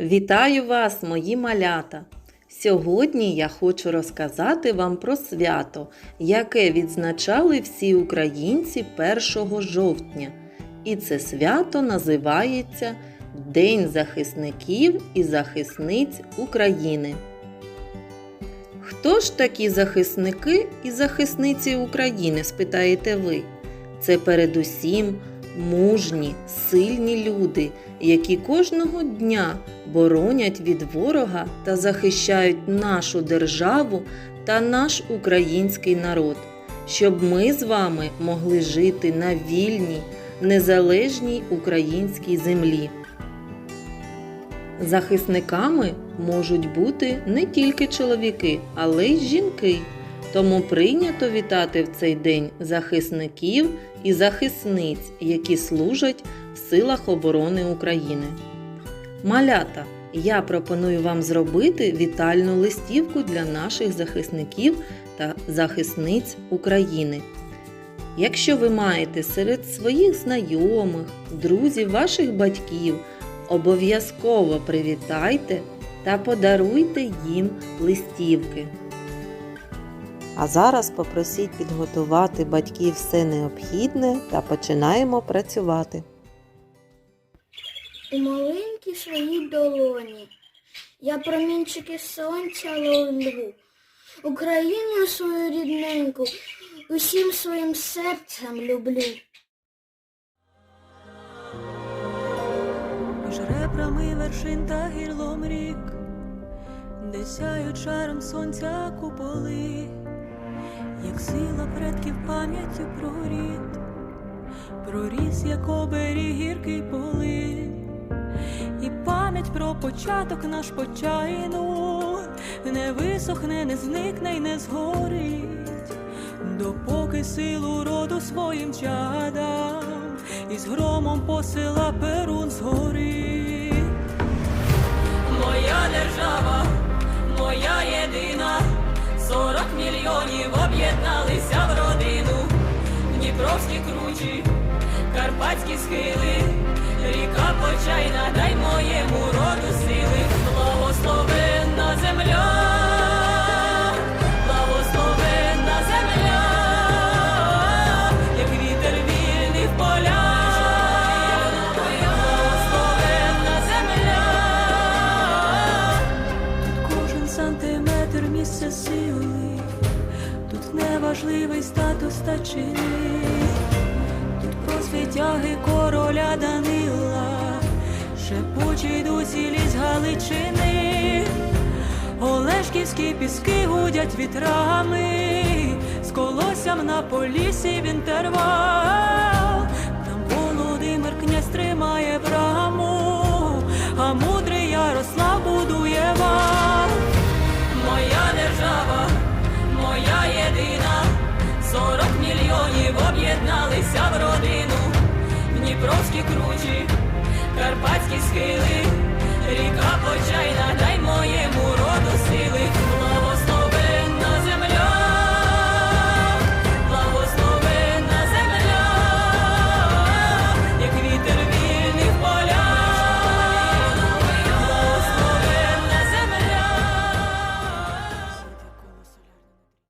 Вітаю вас, мої малята! Сьогодні я хочу розказати вам про свято, яке відзначали всі українці 1 жовтня. І це свято називається День захисників і захисниць України. Хто ж такі захисники і захисниці України, спитаєте ви? Це передусім мужні, сильні люди, які кожного дня боронять від ворога та захищають нашу державу та наш український народ, щоб ми з вами могли жити на вільній, незалежній українській землі. Захисниками можуть бути не тільки чоловіки, але й жінки. Тому прийнято вітати в цей день захисників і захисниць, які служать в силах оборони України. Малята, я пропоную вам зробити вітальну листівку для наших захисників та захисниць України. Якщо ви маєте серед своїх знайомих, друзів, ваших батьків, обов'язково привітайте та подаруйте їм листівки. А зараз попросіть підготувати батьків все необхідне та починаємо працювати. У маленькій своїй долоні я промінчики сонця ловлю, Україну свою рідненьку усім своїм серцем люблю. Між ребрами вершин та гірлом рік, де сяють шаром сонця куполи, як сила предків пам'яттю про рід, проріс, як оберіг гіркий поли, і пам'ять про початок наш почайну не висохне, не зникне й не згорить, допоки силу роду своїм чадам із громом посила перун згори. Моя держава, Дніпровські кручі, карпатські схили, ріка почайна, дай моєму роду сили, неважливий статус та чини, тут про світяги короля Данила, шепочі дусі ліс Галичини, Олешківські піски гудять вітрами, з колоссям на полісі в інтервал, там Володимир князь тримає браму, об'єдналися в родину, Дніпровські кручі, карпатські схили,